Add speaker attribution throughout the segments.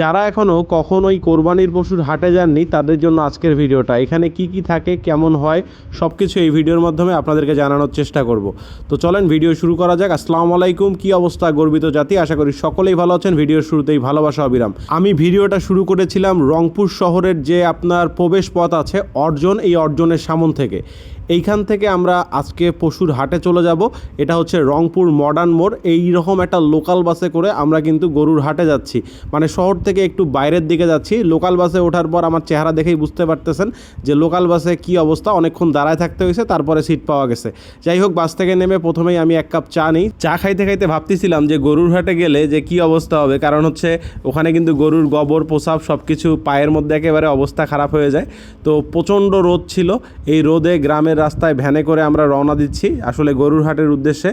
Speaker 1: যারা এখনও কখনোই কোরবানির পশুর হাটে যাননি, তাদের জন্য আজকের ভিডিওটা। এখানে কি কি থাকে, কেমন হয় সব কিছু এই ভিডিওর মাধ্যমে আপনাদেরকে জানানোর চেষ্টা করব। তো চলেন, ভিডিও শুরু করা যাক। আসসালামু আলাইকুম, কি অবস্থা গর্বিত জাতি? আশা করি সকলেই ভালো আছেন। ভিডিওর শুরুতেই ভালোবাসা, অবিরাম। আমি ভিডিওটা শুরু করেছিলাম রংপুর শহরের যে আপনার প্রবেশ পথ আছে অর্জন, এই অর্জনের সামন থেকে। এইখান থেকে আমরা আজকে পশুর হাটে চলে যাব। এটা হচ্ছে রংপুর মডার্ন মোড়। এই রকম একটা লোকাল বাসে করে আমরা কিন্তু গরুর হাটে যাচ্ছি। মানে শহর থেকে একটু বাইরের দিকে যাচ্ছি। লোকাল বাসে ওঠার পর আমার চেহারা দেখেই বুঝতে পারতেছেন যে লোকাল বাসে কি অবস্থা। অনেকক্ষণ দাঁড়ায় থাকতে হয়েছে, তারপরে সিট পাওয়া গেছে। যাই হোক বাস থেকে নেমে প্রথমেই আমি এক কাপ চা নিই। চা খাইতে খাইতে ভাবতেছিলাম যে গরুর হাটে গেলে যে কি অবস্থা হবে। কারণ হচ্ছে ওখানে কিন্তু গরুর গোবর পোশাক সব কিছু পায়ের মধ্যে একেবারে অবস্থা খারাপ হয়ে যায়। তো প্রচণ্ড রোদ ছিল। এই রোদে গ্রামের রাস্তায় ভ্যানে করে আমরা রওনা দিচ্ছি আসলে গরুর হাটের উদ্দেশ্যে।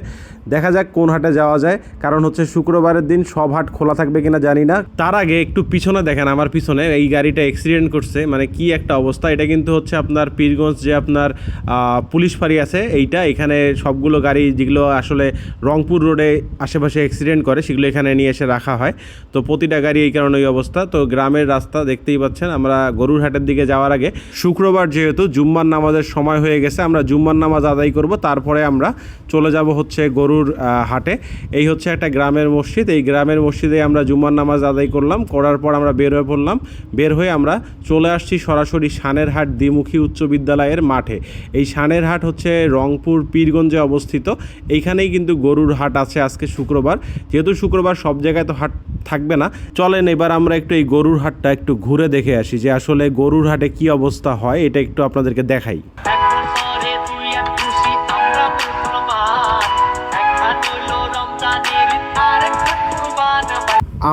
Speaker 1: দেখা যাক কোন হাটে যাওয়া যায়। কারণ হচ্ছে শুক্রবারের দিন সব হাট খোলা থাকবে কিনা জানি না। তার আগে একটু পিছনে দেখেন আমার পিছনে, এই গাড়িটা অ্যাক্সিডেন্ট করছে। মানে কি একটা অবস্থা। এটা কিন্তু হচ্ছে আপনার পীরগঞ্জ যে আপনার পুলিশ ফাঁড়ি আছে, এইটা এখানে সবগুলো গাড়ি যেগুলো আসলে রংপুর রোডে আশেপাশে অ্যাক্সিডেন্ট করে, সেগুলো এখানে নিয়ে এসে রাখা হয়। তো প্রতিটা গাড়ি এই কারণে এই অবস্থা। তো গ্রামের রাস্তা দেখতেই পাচ্ছেন, আমরা গরুর হাটের দিকে যাওয়ার আগে। শুক্রবার যেহেতু জুম্মার নামাজের সময় হয়ে গেছে আমরা জুম্মার নামাজ আদায় করব, তারপরে আমরা চলে যাব হচ্ছে গরুর হাটে। এই হচ্ছে একটা গ্রামের মসজিদ, এই গ্রামের মসজিদে আমরা জুম্মার নামাজ আদায় করলাম, করার পর আমরা বের হয়ে পড়লাম, বের হয়ে আমরা চলে আসছি সরাসরি সানের হাট দ্বিমুখী উচ্চ বিদ্যালয়ের মাঠে। এই সানের হাট হচ্ছে রংপুর পীরগঞ্জে অবস্থিত, এইখানেই কিন্তু গরুর হাট আছে আজকে শুক্রবার। যেহেতু শুক্রবার সব জায়গায় তো হাট থাকবে না, চলেন এবার আমরা একটু এই গরুর হাটটা একটু ঘুরে দেখে আসি যে আসলে গরুর হাটে কি অবস্থা হয়, এটা একটু আপনাদেরকে দেখাই।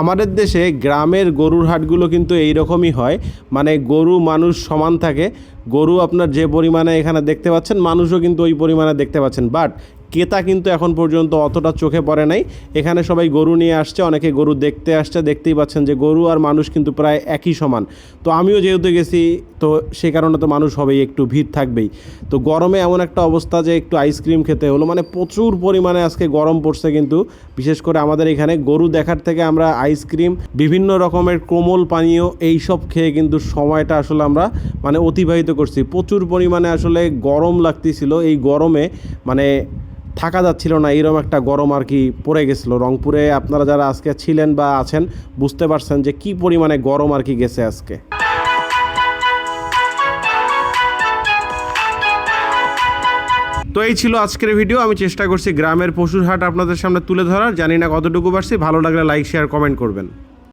Speaker 1: আমাদের দেশে গ্রামের গরুর হাটগুলো কিন্তু এই রকমই হয়। মানে গরু, মানুষ সমান থাকে। গরু আপনার যে পরিমাণে এখানে দেখতে পাচ্ছেন, মানুষও কিন্তু ওই পরিমাণে দেখতে পাচ্ছেন। বাট ক্রেতা কিন্তু এখন পর্যন্ত অতটা চোখে পড়ে নাই। এখানে সবাই গরু নিয়ে আসছে, অনেকে গরু দেখতে আসছে, দেখতেই পাচ্ছেন যে গরু আর মানুষ কিন্তু প্রায় একই সমান। তো আমিও যেহেতু গেছি, তো সে কারণে তো মানুষ হবেই একটু ভিড় থাকবেই। তো গরমে এমন একটা অবস্থা যে একটু আইসক্রিম খেতে হলো। মানে প্রচুর পরিমাণে আজকে গরম পড়ছে কিন্তু, বিশেষ করে আমাদের এখানে গরু দেখার থেকে আমরা আইসক্রিম বিভিন্ন রকমের কোমল পানীয় এই সব খেয়ে কিন্তু সময়টা আসলে আমরা মানে অতিবাহিত করছি। প্রচুর পরিমাণে আসলে গরম লাগতেছিল। এই গরমে মানে থাকা যাচ্ছিল না এরকম একটা গরম আর কি পড়ে গেছিল। রংপুরে আপনারা যারা আজকে ছিলেন বা আছেন, বুঝতে পারছেন যে কি পরিমাণে গরম আর কি গেছে আজকে। তো এই ছিল আজকের ভিডিও। আমি চেষ্টা করছি গ্রামের পশুর হাট আপনাদের সামনে তুলে ধরার। জানি না কতটুকু পারছি। ভালো লাগলে লাইক শেয়ার কমেন্ট করবেন।